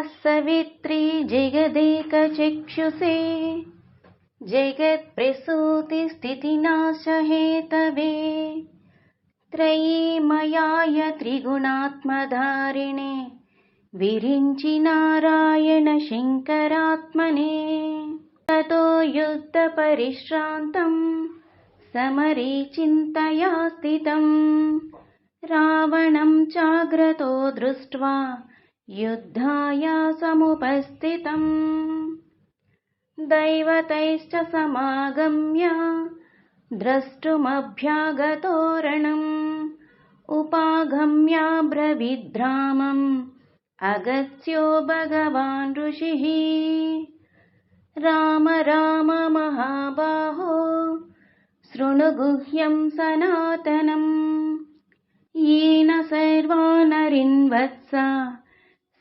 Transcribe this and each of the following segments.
सवित्री जगदेकचक्षुषे। जगत्प्रसूतिस्थितिनाशहेतवे। त्रयीमयाय त्रिगुणात्मधारिणे। विरिञ्चि नारायण शङ्करात्मने ततो युद्धपरिश्रान्तम् समरे चिन्तया स्थितम्। रावणं चाग्रतो दृष्ट्वा युद्धाय समुपस्थितम्। दैवतैश्च समागम्य द्रष्टुमभ्यागतोरणम्। उपागम्याब्रविद्रामम् अगत्यो भगवान् ऋषिः। राम राम महाबाहो। शृणुगुह्यं सनातनम्। येन सर्वानरिन्वत्सा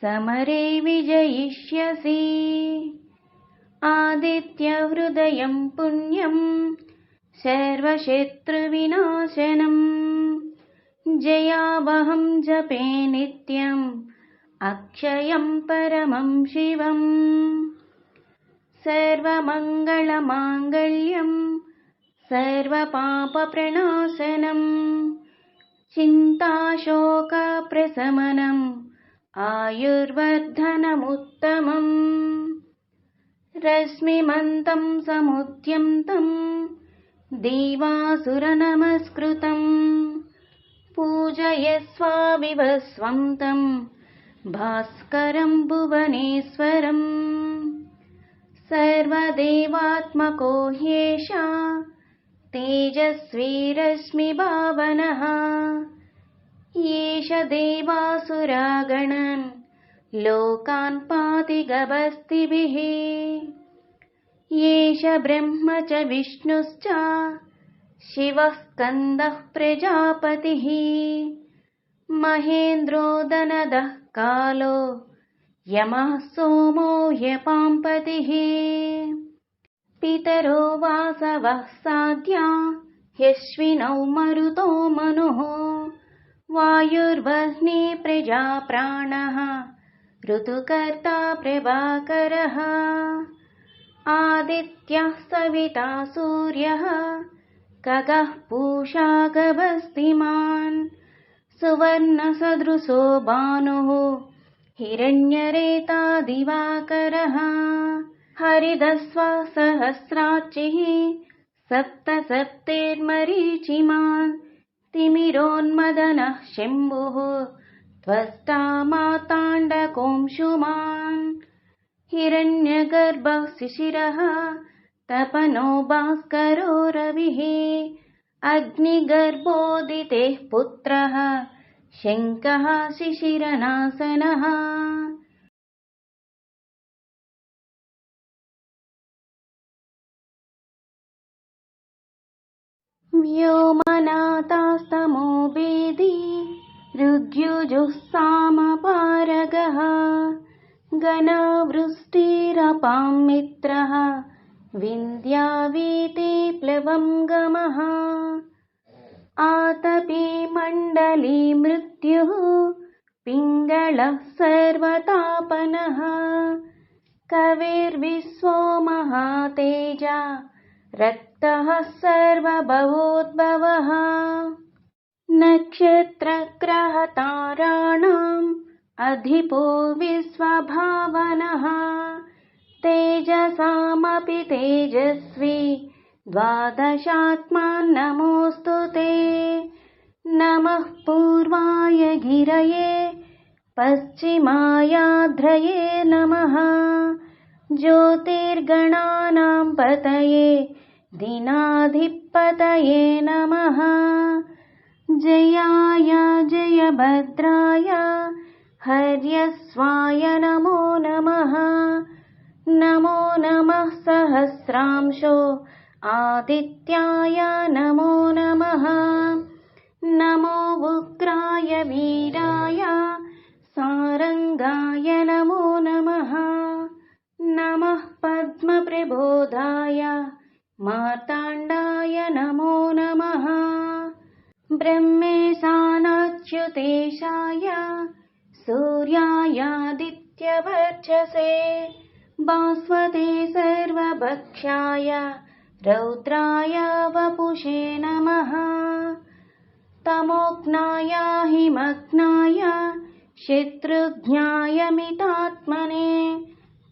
समरे विजयिष्यसि। आदित्यहृदयं पुण्यम् सर्वशत्रुविनाशनम् जयावहं जपे नित्यम् अक्षयं परमं शिवम्। सर्वमङ्गलमाङ्गल्यम् सर्वपापप्रणाशनम् चिन्ताशोकप्रशमनम् आयुर्वर्धनमुत्तमम्। रश्मिमन्तं समुद्यन्तम् देवासुरनमस्कृतम्। पूजयस्वाविवस्वं तं भास्करं भुवनेश्वरम्। सर्वदेवात्मको ह्येषा तेजस्वी रश्मिभावनः एष देवासुरागणन् लोकान् पाति गभस्तिभिः एष ब्रह्म च विष्णुश्च शिवः स्कन्दः प्रजापतिः। महेन्द्रोदनदः कालो यमः सोमो ह्यपाम्पतिः। पितरो वासवः साध्या ह्यश्विनौ मरुतो मनुः वायुर्वह्नि प्रजा प्राणः ऋतुकर्ता प्रभाकरः। आदित्यः सविता सूर्यः खगः पूषा गभस्तिमान्। सुवर्णसदृशो भानुः हिरण्यरेता दिवाकरः। हरिदस्वा सहस्राचिः सप्त सप्तेर्मरीचिमान् तिमिरोन्मदनः शम्भुः। त्वष्टा माताण्डकोंशुमान् हिरण्यगर्भः शिशिरः तपनो भास्करो रविः। अग्निगर्भोदितेः पुत्रः शङ्कः शिशिरनासनः व्योमनाथास्तमो वेदी ऋग्युजुस्सामपारगः गणावृष्टिरपां मित्रः विन्द्यावीति प्लवं गमः आतपी मण्डली मृत्युः पिङ्गळः सर्वतापनः कविर्विश्वो महातेजा रक्तः सर्वभवोद्भवः नक्षत्रग्रहताराणाम् अधिपो विश्वभावनः तेजसामपि तेजस्वी द्वादशात्मान्नमोऽस्तु ते। नमः पूर्वाय गिरये पश्चिमायाध्रये नमः। ज्योतिर्गणानां पतये दिनाधिपतये नमः। जयाय जयभद्राय हर्यस्वाय नमो नमः। नमो नमः सहस्रांशो आदित्याय नमो नमः। नमो उग्राय वीराय सारङ्गाय नमो नमः। नमः पद्मप्रबोधाय मार्ताण्डाय नमो नमः। ब्रह्मेशानाच्युतेशाय सूर्यायादित्याय दैत्यवर्चसे बास्वते सर्वभक्षाय रौद्राय वपुषे नमः। तमोघ्नाय हिमग्नाय शत्रुघ्नाय मितात्मने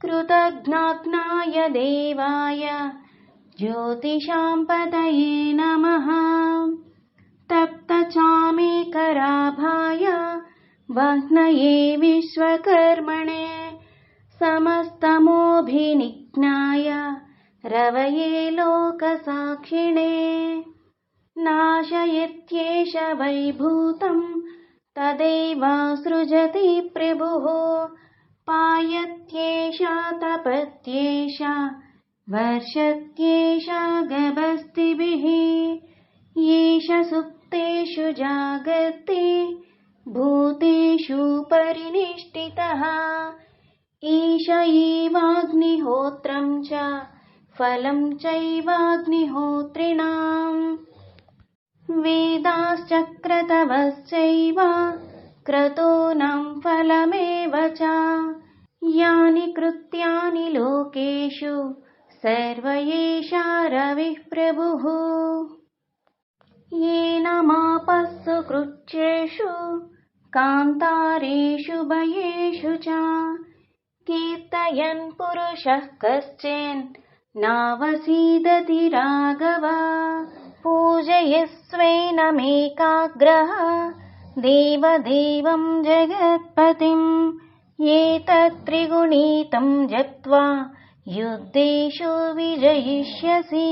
कृतघ्नाग्नाय देवाय ज्योतिषां पतये नमः। तप्तचामेकराभाय वह्नये विश्वकर्मणे समस्तमोऽभिनिघ्नाय रवये लोकसाक्षिणे नाशयत्येष वैभूतं तदेव सृजति प्रभुः। पायत्येषा तपत्येषा वर्षत्येषा गभस्तिभिः येष सुप्तेषु जागर्ति भूतेषु परिनिष्ठितः। ईश एवाग्निहोत्रं च फलं चैवाग्निहोत्रिणाम्। वेदाश्चक्रतवश्चैव क्रतूनां फलमेव च। यानि कृत्यानि लोकेषु सर्व एषा रविः प्रभुः येन मापस्सु कृच्छ्रेषु कान्तारेषु भयेषु च कीर्तयन् पुरुषः कश्चिन् नावसीदति राघव। पूजयस्वेनमेकाग्रः देवदेवं जगत्पतिम् एतत्त्रिगुणीतं जप्त्वा युद्धेषु विजयिष्यसि।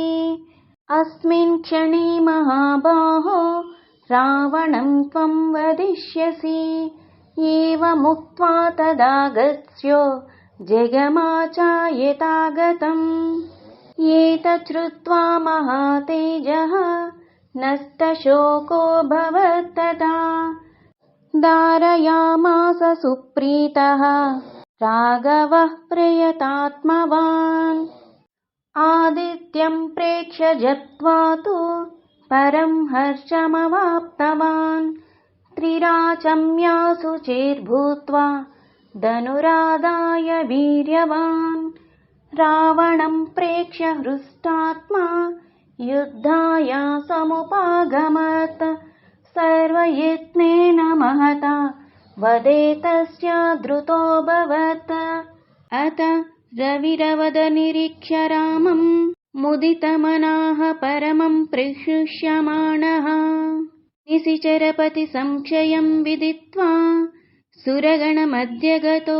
अस्मिन् क्षणे महाबाहो रावणं त्वं वदिष्यसि। एवमुक्त्वा तदागत्स्यो जगमाचायतागतम् एतच्छ्रुत्वा महातेजः नस्तशोको भवत्तदा। धारयामास सुप्रीतः राघवः प्रयतात्मवान्। आदित्यं प्रेक्ष्य जप्त्वा तु परं हर्षमवाप्तवान्। त्रिराचम्यासु चेर्भूत्वा धनुरादाय वीर्यवान्। रावणं प्रेक्ष्य हृष्टात्मा युद्धाय समुपागमत् सर्वयत्नेन महता वदे तस्य द्रुतोऽभवत् अत रविरवदनिरीक्ष्य रामं मुदितमनाः परमं प्रशुष्यमाणः निशिचरपतिसंक्षयं विदित्वा सुरगणमध्य गतो